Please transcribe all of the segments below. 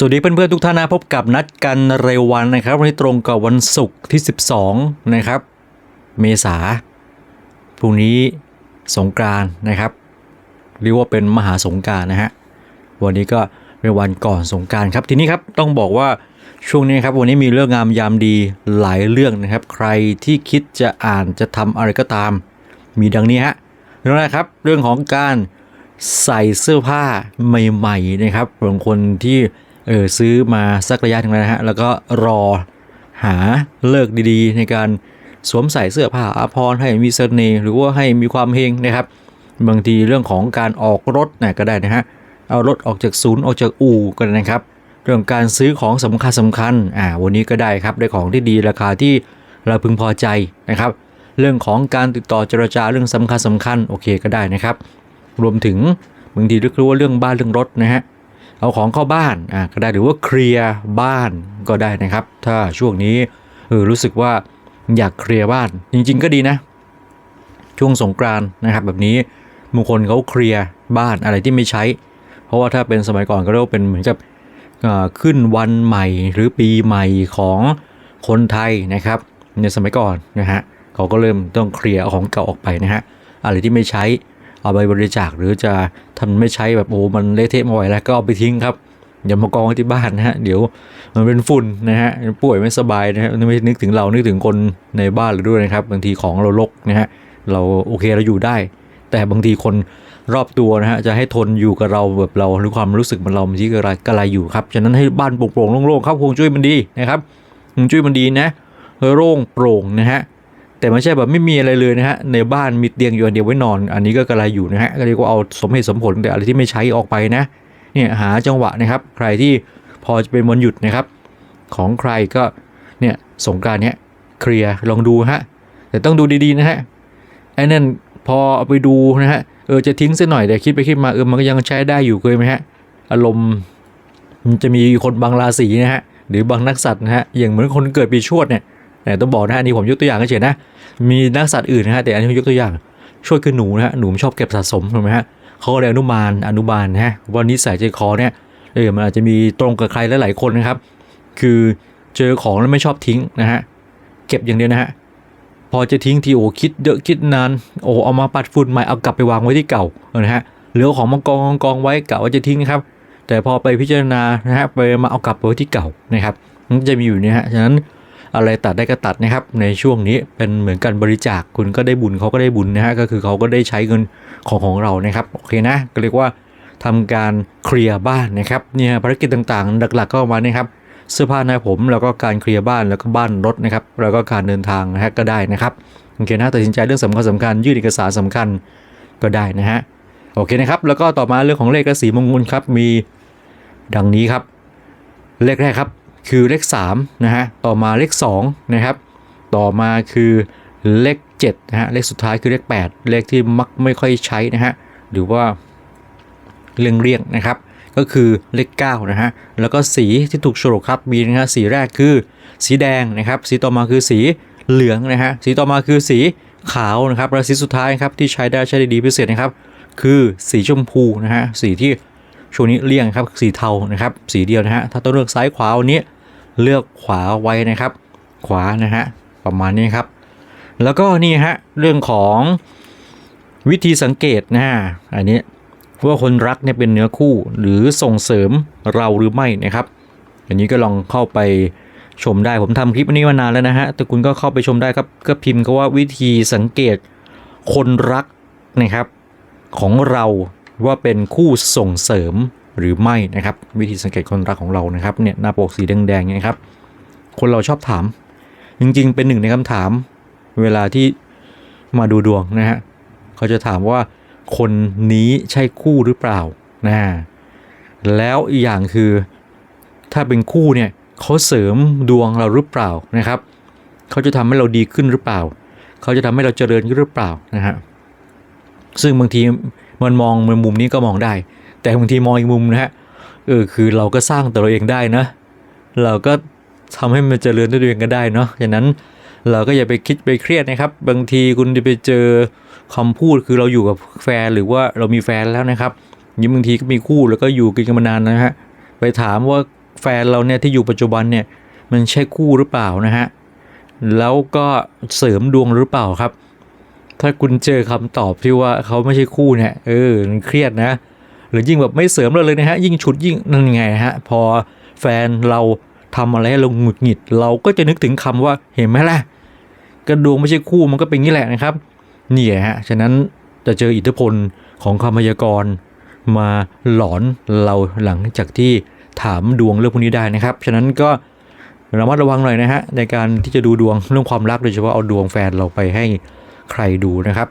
สวัสดีเพื่อนๆทุกท่านนะพบกับนัดกันเร็ววันนะครับ วันนี้ตรงกับวันศุกร์ที่ 12 นะครับ เมษาพรุ่งนี้สงกรานนะครับเรียกว่าเป็นมหาสงการนะฮะวันนี้ก็เป็นวันก่อนสงการครับทีนี้ครับต้องบอกว่าช่วงนี้ครับวันนี้มีเรื่องงามยามดีหลายเรื่องนะครับ ใครที่คิดจะอ่านจะทำอะไรก็ตาม มีดังนี้ฮะเรื่องแรกครับเรื่องของการใส่เสื้อผ้าใหม่ๆนะครับบางคนที่ เออซื้อมาสักระยะหนึงแล้วนะฮะ แล้วก็รอหาเลิกดีๆ ในการสวมใส่เสื้อผ้าอาภรณ์ให้มีเสน่ห์หรือว่าให้มีความเฮงนะครับ บางทีเรื่องของการออกรถนะก็ได้นะฮะ เอารถออกจากศูนย์ออกจากอู่ก็ได้นะครับ เรื่องการซื้อของสำคัญสำคัญ อ่า วันนี้ก็ได้ครับ ได้ของที่ดีราคาที่เราพึงพอใจนะครับ เรื่องของการติดต่อเจรจาเรื่องสำคัญสำคัญโอเคก็ได้นะครับ รวมถึงบางทีรู้ว่าเรื่องบ้านเรื่องรถนะฮะ เอาของเข้าบ้านอ่าก็ได้หรือว่าเคลียร์บ้านก็ได้นะครับ ถ้าช่วงนี้เออรู้สึกว่าอยากเคลียร์บ้านจริง ๆ ก็ดีนะ ช่วงสงกรานต์นะครับ แบบนี้บางคนเขาเคลียร์บ้านอะไรที่ไม่ใช้ เพราะว่าถ้าเป็นสมัยก่อนก็เรียกว่าเป็นเหมือนกับขึ้นวันใหม่หรือปีใหม่ของคนไทยนะครับ ในสมัยก่อนนะฮะเขาก็เริ่มต้องเคลียร์ของเก่าออกไปนะฮะอะไรที่ไม่ใช้ เอาไปบริจาคหรือจะทำไม่ใช้แบบโอ้มันเละเทะม่ไหวแล้วก็เอาไปทิ้งครับอย่ามากองไว้ที่บ้านนะฮะเดี๋ยวมันเป็นฝุ่นนะฮะป่วยไม่สบายนะฮะไม่นึกถึงเรานึกถึงคนในบ้านเราด้วยนะครับ บางทีของเราลกนะฮะเราโอเคเราอยู่ได้ แต่บางทีคนรอบตัวนะฮะจะให้ทนอยู่กับเราแบบเราหรือความรู้สึกมันเรามันที่กระไรกระไรอยู่ครับฉะนั้นให้บ้านโปร่งๆโล่งๆครับฮวงจุ้ยมันดีนะครับฮวงจุ้ยมันดีนะโล่งโปร่งนะฮะ แต่ไม่ใช่แบบไม่มีอะไรเลยนะฮะในบ้านมีเตียงอยู่อันเดียวไว้นอน อันนี้ก็กระไรอยู่นะฮะก็เรียกว่าเอาสมเหตุสมผลแต่อะไรที่ไม่ใช้ออกไปนะเนี่ยหาจังหวะนะครับ ใครที่พอจะเป็นวันหยุดนะครับ ของใครก็เนี่ยสงการเนี้ยเคลียร์ลองดูฮะแต่ต้องดูดีๆนะฮะไอ้นั่นพอเอาไปดูนะฮะเออจะทิ้งซะหน่อยแต่คิดไปคิดมาเออมันก็ยังใช้ได้อยู่เคยไหมฮะอารมณ์มันจะมีคนบางราศีนะฮะหรือบางนักสัตว์นะฮะอย่างเหมือนคนเกิดปีชวดเนี่ย ต่ต้องบอกนะอันนี้ผมยกตัวอย่างเฉยนะ มีนักสัตว์อื่นนะฮะแต่อันนี้ผมยกตัวอย่าง ช่วดคือหนูนะฮะหนูชอบเก็บสะสมถูกไหมฮะเขาเลยอนุบาลอนุบาลนะฮะว่านิสัยใจคอเนี่ยเออมันอาจจะมีตรงกับใครหลายๆคนนะครับ คือเจอของแล้วไม่ชอบทิ้งนะฮะเก็บอย่างเดียวนะฮะพอจะทิ้งทีโอคิดเยอะคิดนานโอเอามาปัดฝุ่นใหม่เอากลับไปวางไว้ที่เก่านะฮะเหลือของมากองกองไว้กะว่าจะทิ้งนะครับ แต่พอไปพิจารณานะฮะไปมาเอากลับไปไว้ที่เก่านะครับมันจะมีอยู่เนี่ยฮะฉะนั้น อะไรตัดได้ก็ตัดนะครับ ในช่วงนี้เป็นเหมือนกันบริจาคคุณก็ได้บุญเขาก็ได้บุญนะฮะก็คือเขาก็ได้ใช้เงินของของเรานะครับโอเคนะก็เรียกว่าทำการเคลียร์บ้านนะครับเนี่ยภารกิจต่างๆ หลักๆ ก็ประมาณนี้ครับเสื้อผ้าหน้าผมแล้วก็การเคลียร์บ้านแล้วก็บ้านรถนะครับแล้วก็การเดินทางนะฮะก็ได้นะครับโอเคนะตัดสินใจเรื่องสำคัญสำคัญยื่นเอกสารสำคัญก็ได้นะฮะโอเคนะครับแล้วก็ต่อมาเรื่องของเลขและสีมงคลครับมีดังนี้ครับ เลขแรกครับ คือเลข3นะฮะต่อมาเลข2นะครับต่อมาคือเลข7นะฮะเลขสุดท้ายคือเลข 8 เลขที่มักไม่ค่อยใช้นะฮะหรือว่าเรียงเรียงนะครับ ก็คือเลข9นะฮะแล้วก็สีที่ถูกโฉลกครับมีนะฮะสีแรกคือสีแดงนะครับ สีต่อมาคือสีเหลืองนะฮะสีต่อมาคือสีขาวนะครับและสีสุดท้ายครับที่ใช้ได้ใช้ได้ดีพิเศษนะครับ คือสีชมพูนะฮะสีที่ช่วงนี้เลี่ยงครับสีเทานะครับ สีเดียวนะฮะถ้าต้องเลือกซ้ายขวาวันนี้ เลือกขวาไว้นะครับ ขวานะฮะประมาณนี้ครับ แล้วก็นี่ฮะเรื่องของวิธีสังเกตนะฮะอันนี้ว่าคนรักเนี่ยเป็นเนื้อคู่หรือส่งเสริมเราหรือไม่นะครับ อันนี้ก็ลองเข้าไปชมได้ผมทำคลิปนี้มานานแล้วนะฮะแต่คุณก็เข้าไปชมได้ครับก็พิมพ์คาว่าวิธีสังเกตคนรักนะครับของเราว่าเป็นคู่ส่งเสริม หรือไม่นะครับ วิธีสังเกตคนรักของเรานะครับเนี่ยหน้าปกสีแดงๆเนี่ยครับ คนเราชอบถาม จริงๆ เป็นหนึ่งในคำถาม เวลาที่มาดูดวงนะฮะเขาจะถามว่าคนนี้ใช่คู่หรือเปล่านะแล้วอีกอย่างคือถ้าเป็นคู่เนี่ยเขาเสริมดวงเราหรือเปล่านะครับเขาจะทำให้เราดีขึ้นหรือเปล่า เขาจะทำให้เราเจริญหรือเปล่านะฮะซึ่งบางทีมันมองมุมนี้ก็มองได้ แต่บางทีมองอีกมุมนะฮะเออคือเราก็สร้างตัวเราเองได้นะ เราก็ทำให้มันเจริญด้วยตัวเองก็ได้เนาะฉะนั้นเราก็อย่าไปคิดไปเครียดนะครับ บางทีคุณจะไปเจอคำพูดคือเราอยู่กับแฟนหรือว่าเรามีแฟนแล้วนะครับยิ่งบางทีก็มีคู่แล้วก็อยู่กินกันมานานนะฮะไปถามว่าแฟนเราเนี่ยที่อยู่ปัจจุบันเนี่ยมันใช่คู่หรือเปล่านะฮะแล้วก็เสริมดวงหรือเปล่าครับ ถ้าคุณเจอคำตอบที่ว่าเขาไม่ใช่คู่เนี่ยเออมันเครียดนะ หรือยิ่งแบบไม่เสริมเราเลยนะฮะยิ่งฉุดยิ่งนั่นไงฮะพอแฟนเราทำอะไรให้เราหงุดหงิด เราก็จะนึกถึงคำว่าเห็นไหมล่ะกระดวงไม่ใช่คู่มันก็เป็นงนี้แหละนะครับนี่แหละฮะฉะนั้นจะเจออิทธิพลของคำพยากรณ์มาหลอนเราหลังจากที่ถามดวงเรื่องพวกนี้ได้นะครับ ฉะนั้นก็ระมัดระวังหน่อยนะฮะในการที่จะดูดวงเรื่องความรักโดยเฉพาะเอาดวงแฟนเราไปให้ใครดูนะครับ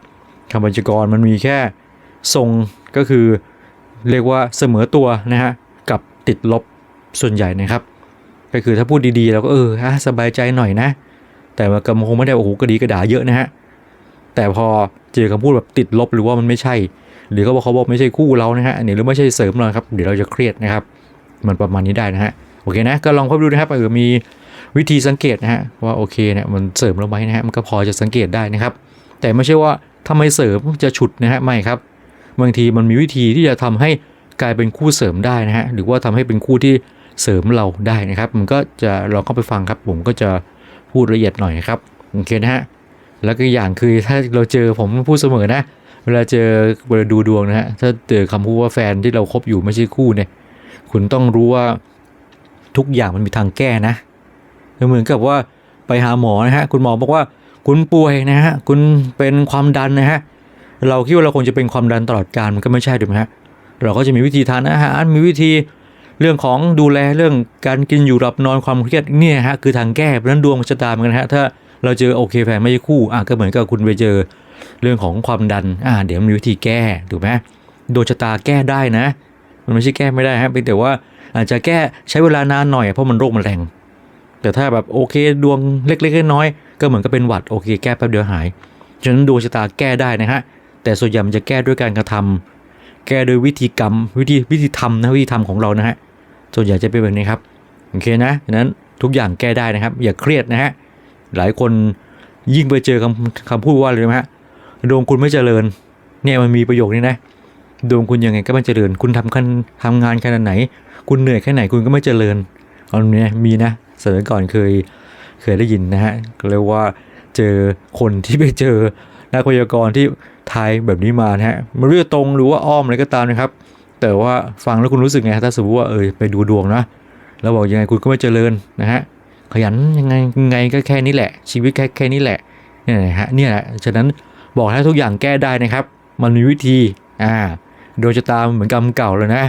คำพยากรณ์มันมีแค่ทรงก็คือ เรียกว่าเสมอตัวนะฮะกับติดลบส่วนใหญ่นะครับ ก็คือถ้าพูดดีๆเราก็เอออะสบายใจหน่อยนะ แต่มันก็คงไม่ได้โอ้โหกระดีกระดาเยอะนะฮะแต่พอเจอคำพูดแบบติดลบหรือว่ามันไม่ใช่ หรือเขาบอกเขาบอกไม่ใช่คู่เรานะฮะนี่หรือไม่ใช่เสริมเราครับเดี๋ยวเราจะเครียดนะครับ มันประมาณนี้ได้นะฮะโอเคนะก็ลองเข้าดูนะครับเออมีวิธีสังเกตนะฮะว่าโอเคเนี่ยมันเสริมเราไหมนะฮะมันก็พอจะสังเกตได้นะครับ แต่ไม่ใช่ว่าทำไมเสริมจะฉุดนะฮะไม่ครับ บางทีมันมีวิธีที่จะทำให้กลายเป็นคู่เสริมได้นะฮะหรือว่าทำให้เป็นคู่ที่เสริมเราได้นะครับ มันก็จะลองเข้าไปฟังครับ ผมก็จะพูดละเอียดหน่อยครับโอเคนะฮะแล้วก็อย่างคือถ้าเราเจอผมพูดเสมอนะ เวลาเจอเวลาดูดวงนะฮะถ้าเจอคำพูดว่าแฟนที่เราคบอยู่ไม่ใช่คู่เนี่ย คุณต้องรู้ว่าทุกอย่างมันมีทางแก้นะเหมือนกับว่าไปหาหมอนะฮะคุณหมอบอกว่าคุณป่วยนะฮะคุณเป็นความดันนะฮะ เราคิดว่าเราคงจะเป็นความดันตลอดการมันก็ไม่ใช่ถูกไหมฮะเราก็จะมีวิธีทานอาหารมีวิธีเรื่องของดูแลเรื่องการกินอยู่หลับนอนความเครียดเนี่ยฮะคือทางแก้เพราะนั้นดวงชะตาเหมือนกันฮะถ้าเราเจอโอเคแฟนไม่ใช่คู่อะก็เหมือนกับคุณไปเจอเรื่องของความดันอ่าเดี๋ยวมีวิธีแก้ถูกไหมดวงชะตาแก้ได้นะ มันไม่ใช่แก้ไม่ได้ฮะเพียงแต่ว่าอาจจะแก้ใช้เวลานานหน่อยเพราะมันโรคมันแรงแต่ถ้าแบบโอเคดวงเล็กๆน้อยๆก็เหมือนกับเป็นหวัดโอเคแก้แป๊บเดียวหายฉะนั้นดวงชะตาแก้ได้นะฮะ แต่ส่วนใหญ่มันจะแก้ด้วยการกระทำแก้โดยวิธีกรรมวิธีวิธีทำนะวิธีทำของเรานะฮะส่วนใหญ่จะเป็นแบบนี้ครับโอเคนะฉะนั้นทุกอย่างแก้ได้นะครับ อย่าเครียดนะฮะหลายคนยิ่งไปเจอคำคำพูดว่าเลยนะฮะดวงคุณไม่เจริญ เนี่ยมันมีประโยคนี้นะดวงคุณยังไงก็ไม่เจริญ คุณทำคันทำงานขนาดไหน คุณเหนื่อยแค่ไหนคุณก็ไม่เจริญเอาเนี่ยมีนะสมัยก่อนเคยเคยได้ยินนะฮะเรียกว่าเจอคนที่ไปเจอนักพยากรณ์ที่ ไทยแบบนี้มานะฮะมันเรื่องตรงหรือว่าอ้อมอะไรก็ตามนะครับ แต่ว่าฟังแล้วคุณรู้สึกไงถ้าสมมติว่าเออไปดูดวงนะแล้วบอกยังไงคุณก็ไม่เจริญนะฮะขยันยังไงยังไงก็แค่นี้แหละ ชีวิตแค่แค่นี้แหละเนี่ยนะฮะเนี่ยแหละฉะนั้นบอกให้ทุกอย่างแก้ได้นะครับ มันมีวิธีอ่าโดยจะตามเหมือนกรรมเก่าเลยนะ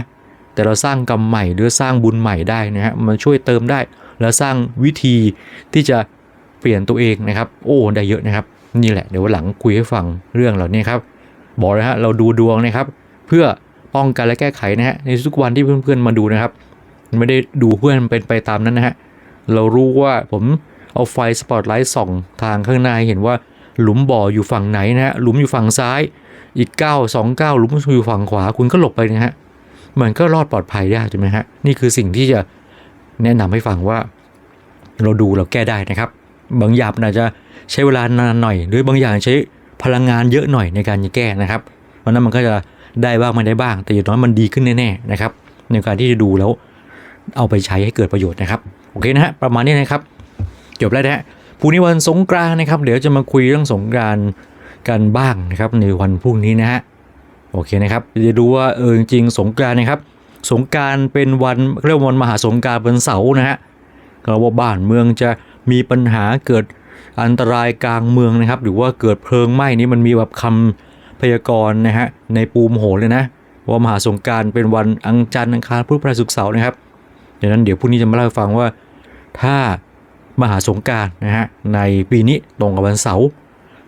แต่เราสร้างกรรมใหม่หรือสร้างบุญใหม่ได้นะฮะมันช่วยเติมได้ แล้วสร้างวิธีที่จะเปลี่ยนตัวเองนะครับ โอ้ได้เยอะนะครับ นี่แหละเดี๋ยววันหลังคุยให้ฟังเรื่องเหล่านี้ครับ บอกเลยฮะเราดูดวงนะครับ เพื่อป้องกันและแก้ไขนะฮะในทุกวันที่เพื่อนๆมาดูนะครับ ไม่ได้ดูเพื่อนเป็นไปตามนั้นนะฮะเรารู้ว่าผมเอาไฟสปอตไลท์ส่องทางข้างหน้าหเห็นว่าหลุมบ่ออยู่ฝั่งไหนนะฮะหลุมอยู่ฝั่งซ้ายอีก 9 2 9 หลุมอยู่ฝั่งขวาคุณก็หลบไปนะฮะมันก็รอดปลอดภัยได้ใช่ไหมฮะนี่คือสิ่งที่จะแนะนำให้ฟังว่า เราดูเราแก้ได้นะครับ บางอย่างอาจจะใช้เวลานานหน่อย หรือบางอย่างใช้พลังงานเยอะหน่อยในการแก้นะครับเพราะนั้นมันก็จะได้บ้างไม่ได้บ้าง แต่อย่างน้อยมันดีขึ้นแน่ๆนะครับ ในการที่จะดูแล้วเอาไปใช้ให้เกิดประโยชน์นะครับ โอเคนะฮะประมาณนี้นะครับจบแล้วนะฮะพรุ่งนี้วันสงกรานนะครับ เดี๋ยวจะมาคุยเรื่องสงกรานกันบ้างนะครับในวันพรุ่งนี้นะฮะโอเคนะครับจะดูว่าเออจริงสงกรานนะครับ สงการเป็นวันเรียกว่าวันมหาสงการเป็นเสาร์นะฮะเราว่าบ้านเมืองจะ มีปัญหาเกิดอันตรายกลางเมืองนะครับ หรือว่าเกิดเพลิงไหม้นี่มันมีแบบคำพยากรณ์นะฮะในปูมโหนเลยนะ ว่ามหาสงการเป็นวันอังจันทร์อังคารพุธพฤหัสศุกร์เสาร์นะครับดังนั้นเดี๋ยวพรุ่งนี้จะมาเล่าให้ฟังว่า ถ้ามหาสงการนะฮะในปีนี้ตรงกับวันเสาร์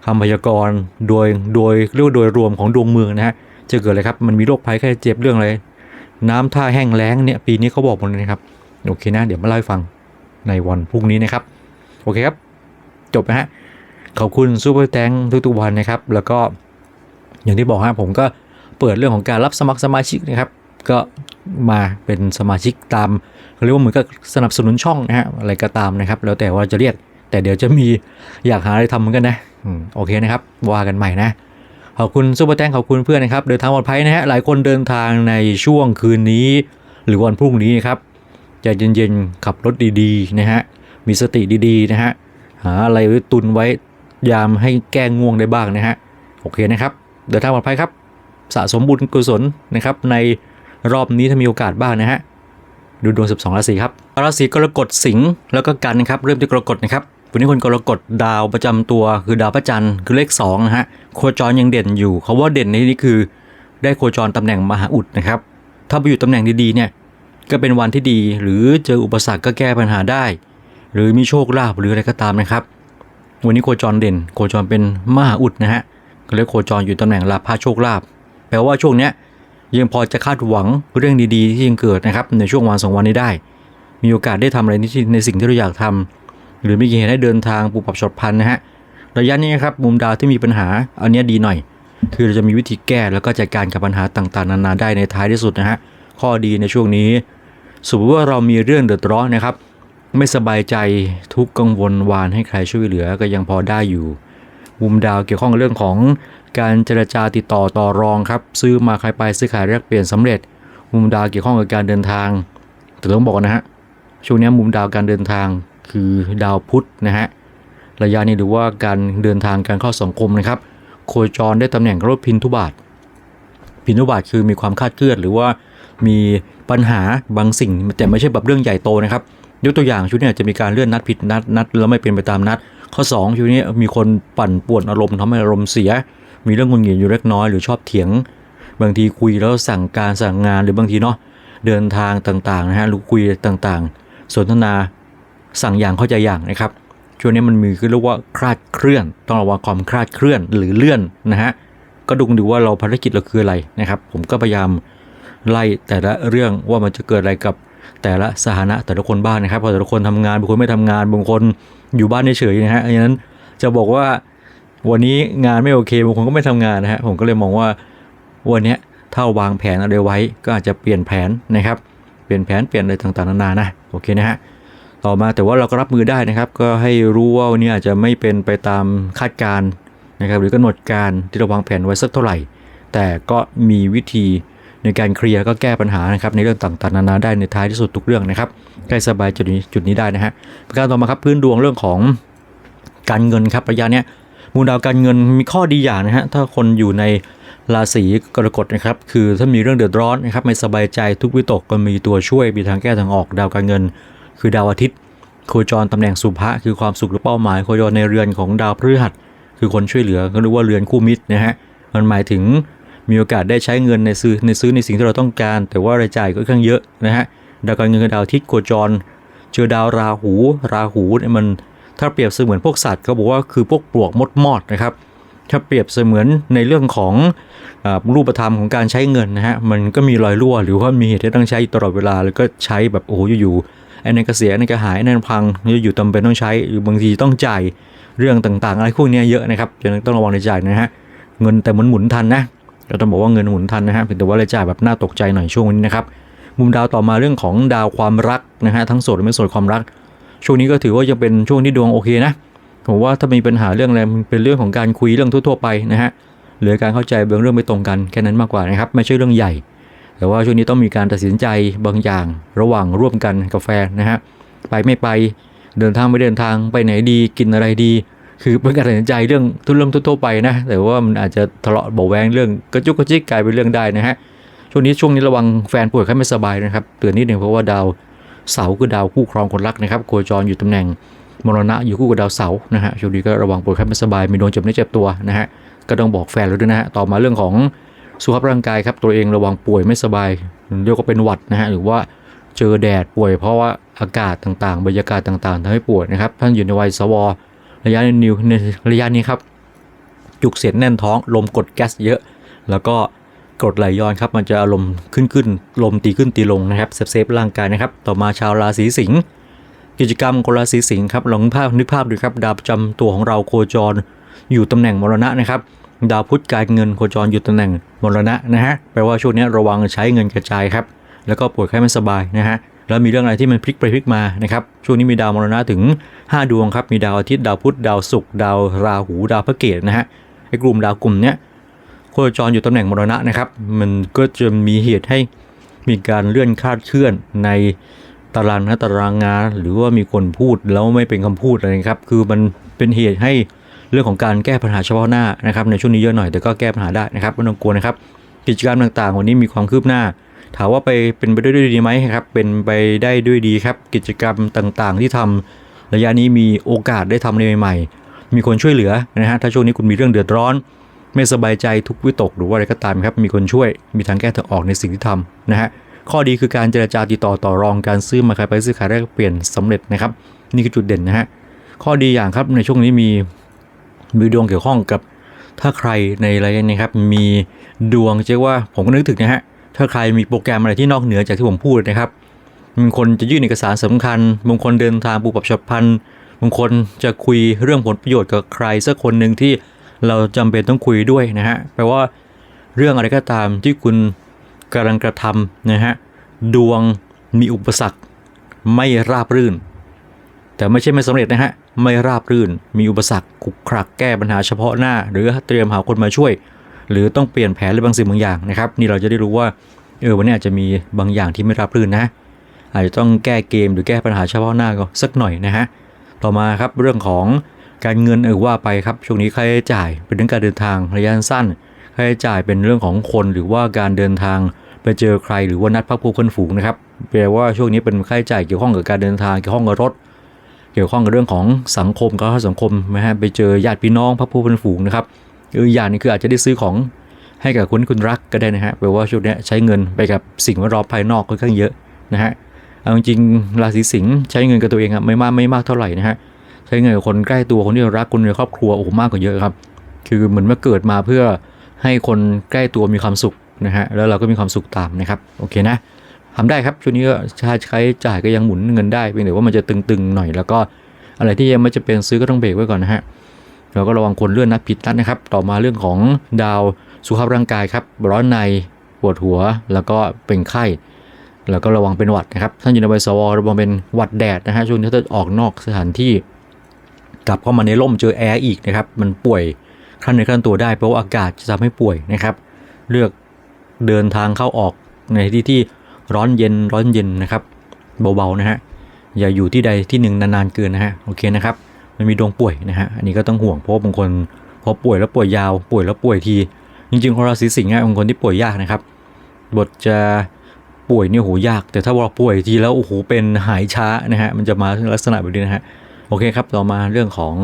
คำพยากรณ์โดยโดยเรียกว่าโดยรวมของดวงเมืองนะฮะจะเกิดอะไรครับมันมีโรคภัยแค่เจ็บเรื่องอะไรน้ำท่าแห้งแล้งเนี่ยปีนี้เขาบอกหมดเลยนะครับโอเคนะเดี๋ยวมาเล่าให้ฟังในวันพรุ่งนี้นะครับ โอเคครับ จบนะฮะ ขอบคุณซูเปอร์แตงทุกๆวันนะครับ แล้วก็อย่างที่บอกฮะผมก็เปิดเรื่องของการรับสมัครสมาชิกนะครับ ก็มาเป็นสมาชิกตามเขาเรียกว่าเหมือนกับสนับสนุนช่องนะฮะอะไรก็ตามนะครับ แล้วแต่ว่าจะเรียก แต่เดี๋ยวจะมีอยากหาอะไรทำเหมือนกันนะโอเคนะครับว่ากันใหม่นะขอบคุณซูเปอร์แตงขอบคุณเพื่อนนะครับเดินทางปลอดภัยนะฮะหลายคนเดินทางในช่วงคืนนี้ หรือวันพรุ่งนี้ครับใจเย็นๆขับรถดีๆนะฮะ มีสติดีๆนะฮะหาอะไรไว้ตุนไว้ยามให้แก้ง่วงได้บ้างนะฮะโอเคนะครับเดินทางปลอดภัยครับ สะสมบุญกุศลนะครับ ในรอบนี้ถ้ามีโอกาสบ้างนะฮะดูดวง 12 ราศีครับ ราศีกรกฎสิงห์แล้วก็กันนะครับ เริ่มที่กรกฎนะครับ วันนี้คนกรกฎดาวประจำตัวคือดาวพระจันทร์คือเลข2นะฮะ โคจรยังเด่นอยู่เขาว่าเด่นในนี้คือ ได้โคจรตำแหน่งมหาอุดนะครับ ถ้าไปอยู่ตำแหน่งดีๆเนี่ย ก็เป็นวันที่ดี หรือเจออุปสรรคก็แก้ปัญหาได้ หรือมีโชคลาภหรืออะไรก็ตามนะครับ วันนี้โคจรเด่น โคจรเป็นมหาอุดนะฮะก็เรียโคจรอยู่ตำแหน่งลาภาโชคลาภแปลว่าช่วงเนี้ยยังพอจะคาดหวังเรื่องดีๆ ที่ยังเกิดนะครับในช่วงวันสองวันนี้ได้ มีโอกาสได้ทำอะไรในสิ่งที่เราอยากทำหรือมีเหตุให้เดินทางปรับปรับฉดพันนะฮะระยะนี้ครับมุมดาวที่มีปัญหาอันนี้ดีหน่อย คือเราจะมีวิธีแก้แล้วก็จัดการกับปัญหาต่างๆ นานาได้ในท้ายที่สุดนะฮะข้อดีในช่วงนี้สมมติว่าเรามีเรื่องเดือดร้อนนะครับ ไม่สบายใจทุกข์กังวลวานให้ใครช่วยเหลือก็ยังพอได้อยู่ มุมดาวเกี่ยวข้องเรื่องของการเจรจาติดต่อต่อรองครับซื้อมาขายไปซื้อขายแลกเปลี่ยนสำเร็จ มุมดาวเกี่ยวข้องกับการเดินทาง แต่ต้องบอกนะฮะช่วงนี้มุมดาวการเดินทางคือดาวพุธนะฮะระยะนี้หรือว่าการเดินทางการเข้าสังคมนะครับ โคจรได้ตำแหน่งรถพินทุบาทพินทุบาทคือมีความคาดเคลื่อนหรือว่ามีปัญหาบางสิ่งแต่ไม่ใช่แบบเรื่องใหญ่โตนะครับ ยกตัวอย่างชุดเนี้จะมีการเลื่อนนัดผิดนัดนัดแล้วไม่เป็นไปตามนัด ข้อ 2 ชุดนี้มีคนปั่นป่วนอารมณ์ทำให้อารมณ์เสีย มีเรื่องงุนหงิดอยู่เล็กน้อยหรือชอบเถียง บางทีคุยแล้วสั่งการสั่งงานหรือบางทีเนาะเดินทางต่างๆนะฮะหรือคุยต่างๆ สนทนาสั่งอย่างเข้าใจอย่างนะครับช่วงนี้มันมีคือเรียกว่าคลาดเคลื่อน ต้องระวังความคลาดเคลื่อนหรือเลื่อนนะฮะก็ดูดูว่าเราภารกิจเราคืออะไรนะครับ ผมก็พยายามไล่แต่ละเรื่องว่ามันจะเกิดอะไรกับ แต่ละสถานะแต่ละคนบ้างนะครับพราะแต่ละคนทำงานบางคนไม่ทำงานบางคนอยู่บ้านเฉยๆนะฮะดังนั้นจะบอกว่าวันนี้งานไม่โอเคบางคนก็ไม่ทำงานนะฮะผมก็เลยมองว่าวันนี้ถ้าวางแผนอะไรไว้ก็อาจจะเปลี่ยนแผนนะครับ เปลี่ยนแผนเปลี่ยนอะไรต่างๆนานานะโอเคนะฮะต่อมาแต่ว่าเราก็รับมือได้นะครับ ก็ให้รู้ว่าวันนี้อาจจะไม่เป็นไปตามคาดการณ์นะครับหรือกำหนดการที่เราวางแผนไว้สักเท่าไหร่ แต่ก็มีวิธี ในการเคลียร์ก็แก้ปัญหานะครับในเรื่องต่างๆนานาได้ในท้ายที่สุดทุกเรื่องนะครับใกล้สบายจุดนี้จุดนี้ได้นะฮะประการต่อมาครับพื้นดวงเรื่องของการเงินครับระยะเนี้ยมูลดาวการเงินมีข้อดีอย่างนะฮะถ้าคนอยู่ในราศีกรกฎนะครับคือถ้ามีเรื่องเดือดร้อนนะครับไม่สบายใจทุกวิตกก็มีตัวช่วยมีทางแก้ทางออกดาวการเงิน คือดาวอาทิตย์ โคจรตำแหน่งสุภะคือความสุขหรือเป้าหมายโคจรในเรือนของดาวพฤหัส คือคนช่วยเหลือก็เรียกว่าเรือนคู่มิตรนะฮะมันหมายถึง มีโอกาสได้ใช้เงินในซื้อในซื้อในสิ่งที่เราต้องการ แต่ว่ารายจ่ายก็ค่อนข้างเยอะนะฮะดาวการเงินดาวอาทิตย์โคจร เจอดาวราหู ราหูเนี่ยมันถ้าเปรียบเสมือนพวกสัตว์เขาบอกว่าคือพวกปลวกมดมอดนะครับถ้าเปรียบเสมือนในเรื่องของอรูปธรรมของการใช้เงินนะฮะมันก็มีรอยรั่วหรือว่ามีเหตุที่ต้องใช้ตลอดเวลาแล้วก็ใช้แบบโอ้โหอยู่ๆไอ้นั่นก็เสียไอ้นั่นก็หายไอ้นั่นพังอยู่ๆจำเป็นต้องใช้หรือบางทีต้องจ่ายเรื่องต่างๆ อะไรพวกนี้เยอะนะครับฉะต้องระวังในจ่ายนะฮะเงินแต่มันหมุนทันนะ เราต้องบอกว่าเงินหมุนทันนะฮะเพียงแต่ว่ารายจ่ายแบบน่าตกใจหน่อยช่วงนี้นะครับมุมดาวต่อมาเรื่องของดาวความรักนะฮะทั้งโสดและไม่โสดความรัก ช่วงนี้ก็ถือว่ายังเป็นช่วงที่ดวงโอเคนะผมว่าถ้ามีปัญหาเรื่องอะไรมันเป็นเรื่องของการคุยเรื่องทั่วๆไปนะฮะหรือการเข้าใจบางเรื่องไม่ตรงกันแค่นั้นมากกว่านะครับไม่ใช่เรื่องใหญ่ แต่ว่าช่วงนี้ต้องมีการตัดสินใจบางอย่างระหว่างร่วมกันกับแฟนนะฮะไปไม่ไปเดินทางไม่เดินทางไปไหนดีกินอะไรดี คือเป็นการตัดสินใจเรื่องทุกเรื่องทั่วไปนะ แต่ว่ามันอาจจะทะเลาะเบาแวงเรื่องกระจุกกระจิกกลายเป็นเรื่องได้นะฮะ ช่วงนี้ช่วงนี้ระวังแฟนป่วยไข้ไม่สบายนะครับ เตือนนิดนึงเพราะว่าดาวเสาคือดาวคู่ครองคนรักนะครับ โคจรอยู่ตำแหน่งมรณะอยู่คู่กับดาวเสาร์นะฮะช่วงนี้ก็ระวังป่วยไข้ไม่สบาย มีโดนเจ็บเนื้อเจ็บตัวนะฮะ ก็ต้องบอกแฟนแล้วด้วยนะฮะ ต่อมาเรื่องของสุขภาพร่างกายครับ ตัวเองระวังป่วยไม่สบาย เรียกว่าเป็นหวัดนะฮะ หรือว่าเจอแดดป่วยเพราะว่าอากาศต่างๆ บรรยากาศต่างๆทำให้ป่วยนะครับ ท่านอยู่ในวัยสว ระยะนิวในระยะนี้ครับ จุกเสียดแน่นท้อง ลมกดแก๊สเยอะ แล้วก็กรดไหลย้อนครับ มันจะอารมณ์ขึ้นขึ้นลมตีขึ้นตีลงนะครับเซฟเซฟร่างกายนะครับ ต่อมาชาวราศีสิงห์กิจกรรมคนราศีสิงห์ครับลองนึกภาพนึกภาพดูครับดาวประจำตัวของเราโคจร อยู่ตำแหน่งมรณะนะครับดาวพุธการเงินโคจรอยู่ตำแหน่งมรณะนะฮะแปลว่าช่วงนี้ระวังใช้เงินกระจายครับ แล้วก็ป่วยไข้ไม่สบายนะฮะ แล้วมีเรื่องอะไรที่มันพลิกไปพลิกมานะครับช่วงนี้มีดาวมรณะถึง 5 ดวงครับมีดาวอาทิตย์ดาวพุธดาวศุกร์ดาวราหูดาวพระเกตนะฮะไอ้กลุ่มดาวกลุ่มเนี้ยโคจรอยู่ตำแหน่งมรณะนะครับ มันก็จะมีเหตุให้มีการเลื่อนคาดเคลื่อนในตารางนะตารางงานหรือว่ามีคนพูดแล้วไม่เป็นคำพูดอะไรนะครับ คือมันเป็นเหตุให้เรื่องของการแก้ปัญหาเฉพาะหน้านะครับในช่วงนี้เยอะหน่อยแต่ก็แก้ปัญหาได้นะครับไม่ต้องกลัวนะครับ กิจกรรมต่างๆ วันนี้มีความคืบหน้า ถามว่าไปเป็นไปได้ด้วยดีไหมครับ เป็นไปได้ด้วยดีครับ กิจกรรมต่างๆ ที่ทำระยะนี้มีโอกาสได้ทำอะไรใหม่ ๆ มีคนช่วยเหลือนะฮะ ถ้าช่วงนี้คุณมีเรื่องเดือดร้อน ไม่สบายใจทุกวิตกหรือว่าอะไรก็ตามครับ มีคนช่วย มีทางแก้ทางออกในสิ่งที่ทำนะฮะ ข้อดีคือการเจรจาติดต่อต่อรองการซื้อมาขายไปซื้อขายแลกเปลี่ยนสำเร็จนะครับ นี่คือจุดเด่นนะฮะ ข้อดีอย่างครับในช่วงนี้มีมีดวงเกี่ยวข้องกับ ถ้าใครในอะไรนี้ครับมีดวงเรียกว่าผมก็นึกถึงนะฮะ ถ้าใครมีโปรแกรมอะไรที่นอกเหนือจากที่ผมพูดนะครับบางคนจะยื่นเอกสารสำคัญบางคนเดินทางปูปรับฉับพันบางคนจะคุยเรื่องผลประโยชน์กับใครสักคนหนึ่งที่เราจำเป็นต้องคุยด้วยนะฮะแปลว่าเรื่องอะไรก็ตามที่คุณกำลังกระทำนะฮะดวงมีอุปสรรคไม่ราบรื่น แต่ไม่ใช่ไม่สำเร็จนะฮะไม่ราบรื่น มีอุปสรรคขุกขลักแก้ปัญหาเฉพาะหน้า หรือเตรียมหาคนมาช่วย หรือต้องเปลี่ยนแผนหรือบางสิ่งบางอย่างนะครับ นี่เราจะได้รู้ว่าเออวันนี้อาจจะมีบางอย่างที่ไม่ราบรื่นนะ อาจจะต้องแก้เกมหรือแก้ปัญหาเฉพาะหน้าก็สักหน่อยนะฮะต่อมาครับเรื่องของการเงินเออว่าไปครับช่วงนี้ค่าใช้จ่ายเป็นเรื่องการเดินทางระยะสั้นค่าใช้จ่ายเป็นเรื่องของคนหรือว่าการเดินทางไปเจอใครหรือว่านัดพักพวกคนฝูงนะครับแปลว่าช่วงนี้เป็นค่าใช้จ่ายเกี่ยวข้องกับการเดินทางเกี่ยวข้องกับรถ เกี่ยวข้องกับเรื่องของสังคมการเข้าสังคมนะฮะไปเจอญาติพี่น้องพักพวกคนฝูงนะครับ เอออย่างนี้คืออาจจะได้ซื้อของให้กับคนที่คุณรักก็ได้นะฮะแปลว่าช่วงนี้ใช้เงินไปกับสิ่งแวดล้อมภายนอกค่อนข้างเยอะนะฮะเอาจริงราศีสิงห์ใช้เงินกับตัวเองอะไม่มากไม่มากเท่าไหร่นะฮะใช้เงินกับคนใกล้ตัวคนที่เรารักคนในครอบครัวโอ้โหมากกว่าเยอะครับ คือเหมือนว่าเกิดมาเพื่อให้คนใกล้ตัวมีความสุขนะฮะแล้วเราก็มีความสุขตามนะครับโอเคนะทำได้ครับช่วงนี้ก็ใช้ใช้จ่ายก็ยังหมุนเงินได้เพียงแต่ว่ามันจะตึงๆหน่อย แล้วก็อะไรที่ยังไม่จะเป็นซื้อก็ต้องเบรกไว้ก่อนนะฮะ เราก็ระวังคนเลื่อนนัดผิดนัดนะครับ ต่อมาเรื่องของดาวสุขภาพร่างกายครับ ร้อนในปวดหัวแล้วก็เป็นไข้ แล้วก็ระวังเป็นหวัดนะครับท่านอยู่ในใบสวระวังเป็นหวัดแดดนะฮะช่วงนี้ถ้าออกนอกสถานที่กลับเข้ามาในร่มเจอแอร์อีกนะครับ มันป่วยขั้นในขั้นตัวได้เพราะว่าอากาศจะทำให้ป่วยนะครับ เลือกเดินทางเข้าออกในที่ที่ร้อนเย็นร้อนเย็นนะครับ เบาๆนะฮะอย่าอยู่ที่ใดที่หนึ่งนานๆเกินนะฮะโอเคนะครับ มันมีดวงป่วยนะฮะอันนี้ก็ต้องห่วงเพราะว่าบางคนพอป่วยแล้วป่วยยาวป่วยแล้วป่วยทีจริงๆคนราศีสิงห์อะบางคนที่ป่วยยากนะครับ บทจะป่วยเนี่ยโหยาก แต่ถ้าว่าป่วยทีแล้วโอ้โหเป็นหายช้านะฮะมันจะมาลักษณะแบบนี้นะฮะโอเคครับต่อมาเรื่องของ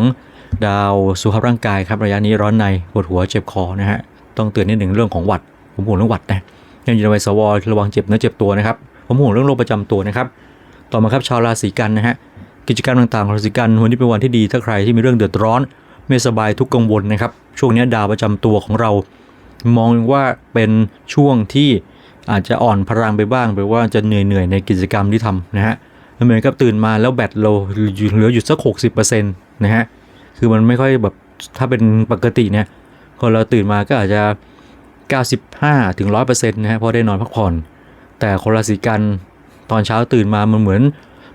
ดาวสุขภาพร่างกายครับระยะนี้ร้อนในปวดหัวเจ็บคอนะฮะต้องเตือนนิดหนึ่งเรื่องของหวัด ผมห่วงเรื่องหวัดนะยังอยู่ในวัยสวระวังเจ็บเนื้อเจ็บตัวนะครับผมห่วงเรื่องโรคประจำตัวนะครับ ต่อมาครับชาวราศีกันนะฮะ กิจกรรมต่างๆของราศีกันวันนี้เป็นวันที่ดีถ้าใครที่มีเรื่องเดือดร้อน ไม่สบายทุกกังวลนะครับ ช่วงนี้ดาวประจำตัวของเรา มองว่าเป็นช่วงที่อาจจะอ่อนพลังไปบ้างแปลว่าจะเหนื่อยๆในกิจกรรมที่ทำนะฮะเหมือนกับตื่นมาแล้วแบตเราเหลืออยู่สัก60%นะฮะคือมันไม่ค่อยแบบถ้าเป็นปกติเนี่ยคนเราตื่นมาก็อาจจะ 95ถึง100%นะฮะพราะได้นอนพักผ่อน แต่คนราศีกันตอนเช้าตื่นมามันเหมือน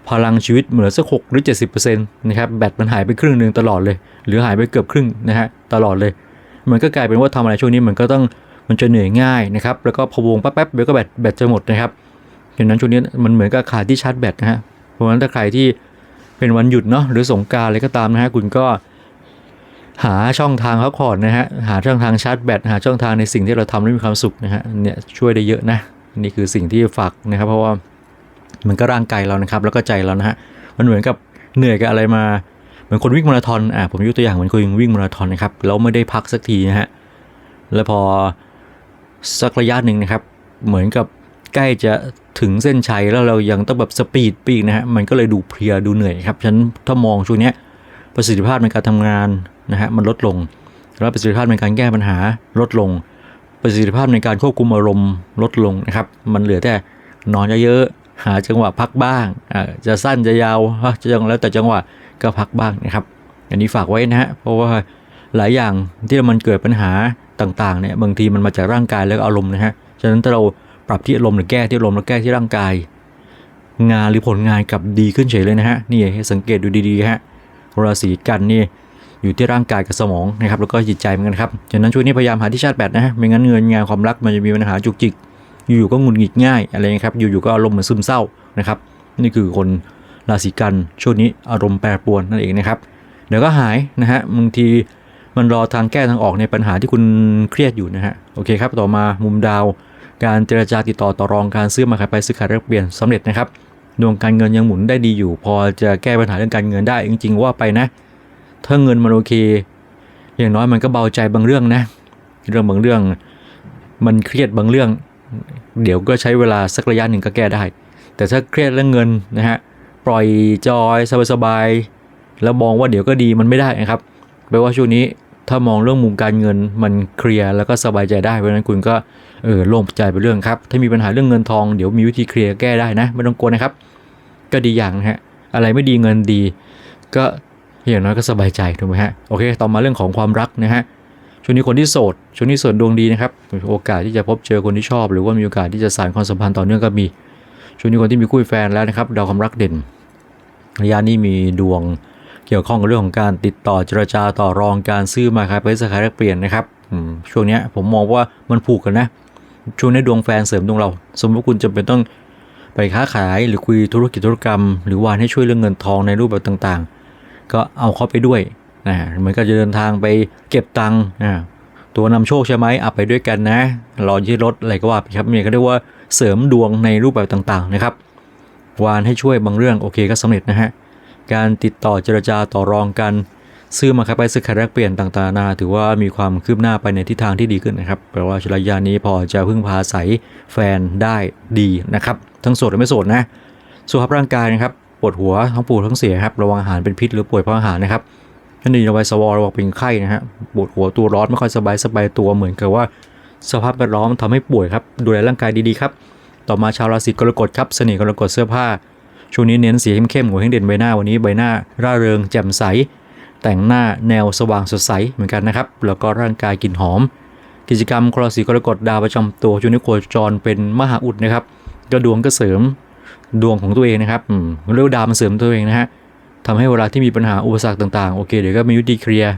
พลังชีวิตเหมือนสัก6หรือ 70%นะครับแบตมันหายไปครึ่งหนึ่งตลอดเลย หรือหายไปเกือบครึ่งนะฮะตลอดเลย มันก็กลายเป็นว่าทำอะไรช่วงนี้มันก็ต้องมันจะเหนื่อยง่ายนะครับแล้วก็พวงแป๊บๆเดี๋ยวก็แบตแบตจะหมดนะครับดังนั้นช่วงนี้มันเหมือนกับขาดที่ชาร์จแบตนะฮะเพราะฉะนั้นถ้าใครที่เป็นวันหยุดเนาะหรือสงการอะไรก็ตามนะฮะคุณก็หาช่องทางพักผ่อนนะฮะ หาช่องทางชาร์จแบต หาช่องทางในสิ่งที่เราทำแล้วมีความสุขนะฮะ เนี่ยช่วยได้เยอะนะ นี่คือสิ่งที่ฝากนะครับ เพราะว่า มันก็ร่างกายเรานะครับ แล้วก็ใจเรานะฮะมันเหมือนกับเหนื่อยกับอะไรมาเหมือนคนวิ่งมาราธอนอะผมยกตัวอย่างเหมือนคนวิ่งมาราธอนนะครับแล้วไม่ได้พักสักทีนะฮะแล้วพอสักระยะหนึ่งนะครับ เหมือนกับใกล้จะถึงเส้นชัยแล้วเรายังต้องแบบสปีดปีกนะฮะมันก็เลยดูเพลียดูเหนื่อยครับฉะนั้นถ้ามองช่วงเนี้ยประสิทธิภาพในการทำงานนะฮะมันลดลง แล้วประสิทธิภาพในการแก้ปัญหาลดลง ประสิทธิภาพในการควบคุมอารมณ์ลดลงนะครับ มันเหลือแต่นอนเยอะๆ หาจังหวะพักบ้างอ่าจะสั้นจะยาวฮะจะจังแล้วแต่จังหวะก็พักบ้างนะครับ อันนี้ฝากไว้นะฮะเพราะว่าหลายอย่างที่มันเกิดปัญหาต่างๆเนี่ยบางทีมันมาจากร่างกายแล้วอารมณ์นะฮะฉะนั้นถ้าเราปรับที่อารมณ์หรือแก้ที่อารมณ์แล้วแก้ที่ร่างกาย งานหรือผลงานกลับดีขึ้นเฉยเลยนะฮะนี่ให้สังเกตดูดีๆฮะราศีกันนี่อยู่ที่ร่างกายกับสมองนะครับแล้วก็จิตใจเหมือนกันครับฉะนั้นช่วงนี้พยายามหาที่ชาร์จแบตนะฮะไม่งั้นเงินงานความรักมันจะมีปัญหาจุกจิก อยู่ๆก็หงุดหงิดง่ายอะไรนะครับอยู่ๆก็อารมณ์เหมือนซึมเศร้านะครับนี่คือคนราศีกันช่วงนี้อารมณ์แปรปรวนนั่นเองนะครับเดี๋ยวก็หายนะฮะบางทีมันรอทางแก้ทางออกในปัญหาที่คุณเครียดอยู่นะฮะโอเคครับต่อมามุมดาว การเจรจาติดต่อต่อรองการซื้อมาขายไปซื้อขายแลกเปลี่ยนสำเร็จนะครับดวงการเงินยังหมุนได้ดีอยู่ พอจะแก้ปัญหาเรื่องการเงินได้จริง ๆ ว่าไปนะ ถ้าเงินมันโอเค อย่างน้อยมันก็เบาใจบางเรื่องนะ เรื่องบางเรื่อง มันเครียดบางเรื่อง เดี๋ยวก็ใช้เวลาสักระยะหนึ่งก็แก้ได้ แต่ถ้าเครียดเรื่องเงินนะฮะปล่อยจอยสบายๆแล้วมองว่าเดี๋ยวก็ดีมันไม่ได้นะครับแปลว่าช่วงนี้ถ้ามองเรื่องมุมการเงินมันเคลียร์แล้วก็สบายใจได้เพราะฉะนั้นคุณก็เออโล่งใจไปเรื่องครับ ถ้ามีปัญหาเรื่องเงินทองเดี๋ยวมีวิธีเคลียร์แก้ได้นะไม่ต้องกลัวนะครับ ก็ดีอย่างนะฮะอะไรไม่ดีเงินดี ก็อย่างน้อยก็สบายใจถูกไหมฮะโอเค ต่อมาเรื่องของความรักนะฮะ ช่วงนี้คนที่โสดช่วงนี้โสดดวงดีนะครับโอกาสที่จะพบเจอคนที่ชอบ หรือว่ามีโอกาสที่จะสานความสัมพันธ์ต่อเนื่องก็มีช่วงนี้คนที่มีคู่แฟนแล้วนะครับดาวความรักเด่นระยะนี้มีดวงเกี่ยวข้องกับเรื่องของการติดต่อเจรจาต่อรองการซื้อมาขายไปซื้อขายแลกเปลี่ยนนะครับช่วงนี้ผมมองว่ามันผูกกันนะช่วงนี้ดวงแฟนเสริมดวงเรา สมมติคุณจำเป็นต้องไปค้าขายหรือคุยธุรกิจธุรกรรม หรือวานให้ช่วยเรื่องเงินทองในรูปแบบต่างๆ ก็เอาเขาไปด้วย นะเหมือนก็จะเดินทางไปเก็บตังค์นะตัวนำโชคใช่ไหมเอาไปด้วยกันนะ รอยืดรถอะไรก็ว่าไปครับเนี่ยก็เรียกว่าเสริมดวงในรูปแบบต่างๆนะครับ วานให้ช่วยบางเรื่องโอเคก็สำเร็จนะฮะ การติดต่อเจรจาต่อรองกัน ซื้อมาครับไปซื้อขายแลกเปลี่ยนต่างๆนานาถือว่ามีความคืบหน้าไปในทิศทางที่ดีขึ้นนะครับ แปลว่าชลยานี้พอจะพึ่งพาอาศัยแฟนได้ดีนะครับ ทั้งโสดและไม่โสดนะ สุขภาพร่างกายนะครับ ปวดหัวท้องผูดท้องเสียครับ ระวังอาหารเป็นพิษหรือป่วยเพราะอาหารนะครับ ท่านดีระวังสวอระวังเป็นไข้นะฮะปวดหัวตัวร้อนไม่ค่อยสบายสบายตัวเหมือนกับว่า สภาพแวดล้อมทำให้ป่วยครับดูแลร่างกายดีๆครับ ต่อมาชาวราศีกรกฎครับเสน่ห์กรกฎเสื้อผ้าช่วงนี้เน้นสีเข้มๆหัวเฮงเด่นใบหน้าวันนี้ใบหน้า ร่าเริงแจ่มใส แต่งหน้าแนวสว่างสดใสเหมือนกันนะครับ แล้วก็ร่างกายกลิ่นหอม กิจกรรมคราศีกรกฎดาวประจำตัวช่วงนี้โคจรเป็นมหาอุดนะครับก็ดวงก็เสริมดวงของตัวเองนะครับเรียกว่าดาวมันเสริมตัวเองนะฮะ ทำให้เวลาที่มีปัญหาอุปสรรคต่างๆ โอเคเดี๋ยวก็มีวิธีเคลียร์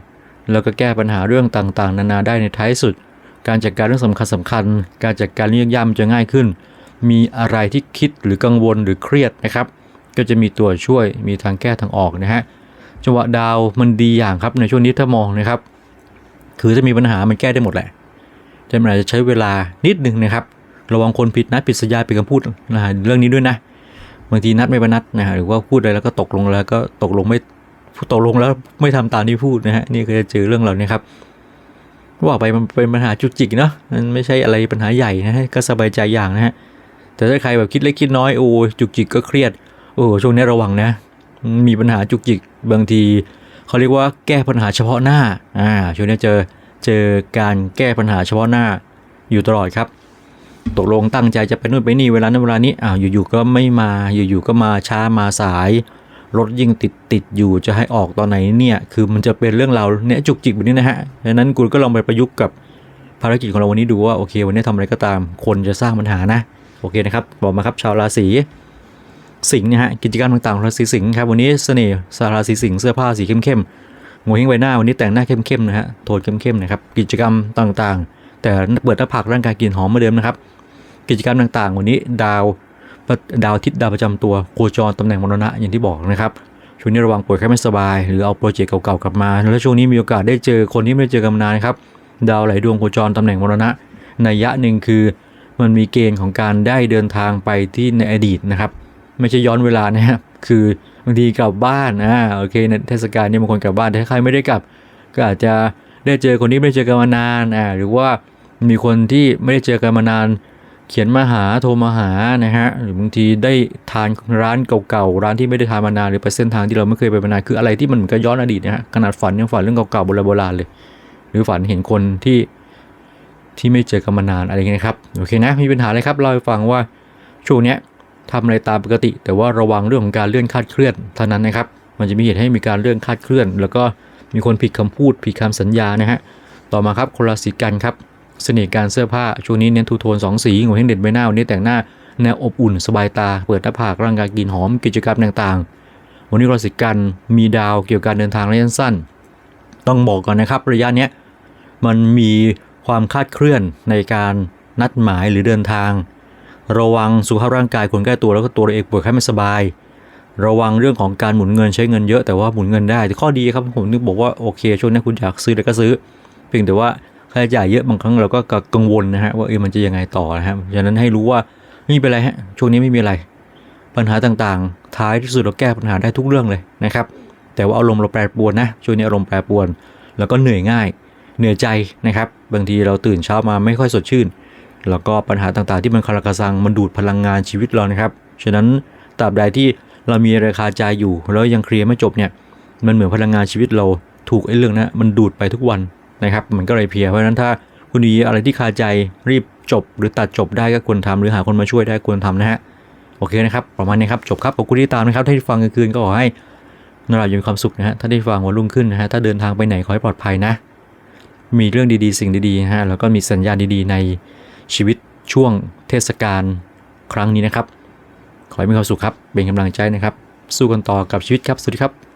แล้วก็แก้ปัญหาเรื่องต่างๆ นานาได้ในท้ายสุด การจัดการเรื่องสำคัญสำคัญๆการจัดการเรื่องยากๆมันจะง่ายขึ้น มีอะไรที่คิดหรือกังวลหรือเครียดนะครับ ก็จะมีตัวช่วยมีทางแก้ทางออกนะฮะจังหวะดาวมันดีอย่างครับในช่วงนี้ถ้ามองนะครับ คือถ้ามีปัญหามันแก้ได้หมดแหละแต่มันอาจจะใช้เวลานิดหนึ่งนะครับ ระวังคนผิดนัดผิดสัญญาผิดคำพูดนะฮะเรื่องนี้ด้วยนะ บางทีนัดไม่ประนัดนะฮะหรือว่าพูดอะไรแล้วก็ตกลงแล้วก็ตกลงไม่ตกลงแล้วไม่ทำตามที่พูดนะฮะนี่ก็จะเจอเรื่องเหล่านี้ครับว่าไปมันเป็นปัญหาจุกจิกเนาะมันไม่ใช่อะไรปัญหาใหญ่นะฮะก็สบายใจอย่างนะฮะแต่ถ้าใครแบบคิดเล็กคิดน้อยโอ้จุกจิกก็เครียดโอ้ช่วงนี้ระวังนะ มีปัญหาจุกจิกบางทีเขาเรียกว่าแก้ปัญหาเฉพาะหน้าอ่าช่วงนี้เจอเจอการแก้ปัญหาเฉพาะหน้าอยู่ตลอดครับ ตกลงตั้งใจจะไปนู่นไปนี่เวลานั้นเวลานี้อ้าวอยู่ๆก็ไม่มาอยู่ๆก็มาช้ามาสาย รถยิ่งติดติดอยู่จะให้ออกตอนไหนเนี่ยคือมันจะเป็นเรื่องเราเนี่ยจุกจิกแบบนี้นะฮะดังนั้นคุณก็ลองไปประยุกต์กับภารกิจของเราวันนี้ดูว่าโอเค วันนี้ทำอะไรก็ตามคนจะสร้างปัญหานะโอเคนะครับบอกมาครับชาวราศีสิงห์นะฮะกิจกรรมต่างๆของราศีสิงห์ครับวันนี้เสน่ห์สาราศีสิงห์เสื้อผ้าสีเข้มๆหัวหิ้งใบหน้าวันนี้แต่งหน้าเข้มๆนะฮะโทนเข้มๆนะครับกิจกรรมต่างๆ แต่เปิดหน้าผากร่างกายกลิ่นหอมเหมือนเดิมนะครับ กิจกรรมต่างๆ วันนี้ดาวดาวทิศดาวประจำตัวโคจรตำแหน่งมรณะอย่างที่บอกนะครับช่วงนี้ระวังป่วยแค่ไม่สบาย หรือเอาโปรเจกต์เก่าๆกลับมา แล้วช่วงนี้มีโอกาสได้เจอคนที่ไม่ได้เจอกันนานครับดาวไหลดวงโคจรตำแหน่งมรณะในยยะหนึ่งคือมันมีเกณฑ์ของการได้เดินทางไปที่ในอดีตนะครับ ไม่ใช่ย้อนเวลานะครับคือบางทีกลับบ้านอ่าโอเคในเทศกาลนี่บางคนกลับบ้านแต่ถ้าใครไม่ได้กลับ ก็อาจจะได้เจอคนที่ไม่ได้เจอกันมานานอ่าหรือว่า มีคนที่ไม่ได้เจอกันมานาน เขียนมาหาโทรมาหานะฮะหรือบางทีได้ทานร้านเก่าๆร้านที่ไม่ได้ทานมานานหรือไปเส้นทางที่เราไม่เคยไปมานานคืออะไรที่มันเหมือนกับย้อนอดีตนะฮะขนาดฝันยังฝันเรื่องเก่าๆโบราณเลย หรือฝันเห็นคนที่ที่ไม่เจอกันมานานอะไรเงี้ยครับโอเคนะมีปัญหาอะไรครับเล่าให้ฟังว่าช่วงเนี้ยทำอะไรตามปกติ แต่ว่าระวังเรื่องของการเลื่อนคาดเคลื่อนเท่านั้นนะครับ มันจะมีเหตุให้มีการเลื่อนคาดเคลื่อน แล้วก็มีคนผิดคำพูดผิดคำสัญญานะฮะต่อมาครับคนราศีกันครับ เสน่ห์การเสื้อผ้าช่วงนี้เน้นทูโทนสองสีหัวเฮงเด่นใบหน้าวันนี้แต่งหน้าแนวอบอุ่นสบายตา เปิดหน้าผากร่างกายกลินหอมกิจกรรมต่างๆ วันนี้ราศีกันมีดาวเกี่ยวกับการเดินทางระยะสั้น ต้องบอกก่อนนะครับระยะเนี้ยมันมีความคาดเคลื่อนในการนัดหมายหรือเดินทาง ระวังสุขภาพร่างกายคนใกล้ตัวแล้วก็ตัวเองป่วยไข้ไม่สบาย ระวังเรื่องของการหมุนเงินใช้เงินเยอะแต่ว่าหมุนเงินได้แต่ข้อดีครับผมนึกบอกว่าโอเคช่วงนี้คุณอยากซื้อก็ซื้อ เพียงแต่ว่า ค่าใช้จ่ายเยอะบางครั้งเราก็กังวลนะฮะว่าเออมันจะยังไงต่อนะฮะฉะนั้นให้รู้ว่าไม่เป็นไรฮะช่วงนี้ไม่มีอะไร ปัญหาต่างๆ ท้ายที่สุดเราแก้ปัญหาได้ทุกเรื่องเลยนะครับ แต่ว่าอารมณ์เราแปรปรวนนะช่วงนี้อารมณ์แปรปรวน แล้วก็เหนื่อยง่าย เหนื่อยใจนะครับ บางทีเราตื่นเช้ามาไม่ค่อยสดชื่น แล้วก็ปัญหาต่างๆ ที่มันคาราคาซังมันดูดพลังงานชีวิตเรานะครับฉะนั้นตราบใดที่เรามีราคาใจอยู่แล้วยังเคลียร์ไม่จบเนี่ยมันเหมือนพลังงานชีวิตเราถูกไอ้เรื่องนั้มันดูดไปทุกวัน นะครับ มันก็เลยเพียเพราะฉะนั้นถ้าคุณมีอะไรที่คาใจรีบจบ หรือตัดจบได้ก็ควรทำหรือหาคนมาช่วยได้ควรทำนะฮะโอเคนะครับประมาณนี้ครับจบครับขอบคุณที่ตามนะครับถ้าที่ฟังกลางคืนก็ขอให้นอนหลับอย่างมีความสุขนะฮะถ้าได้ฟังวันรุ่งขึ้นนะฮะถ้าเดินทางไปไหนขอให้ปลอดภัยนะ มีเรื่องดีๆ สิ่งดีๆฮะแล้วก็มีสัญญาณดีๆ ในชีวิตช่วงเทศกาลครั้งนี้นะครับ ขอให้มีความสุขครับเป็นกำลังใจนะครับ สู้กันต่อกับชีวิตครับสวัสดีครับ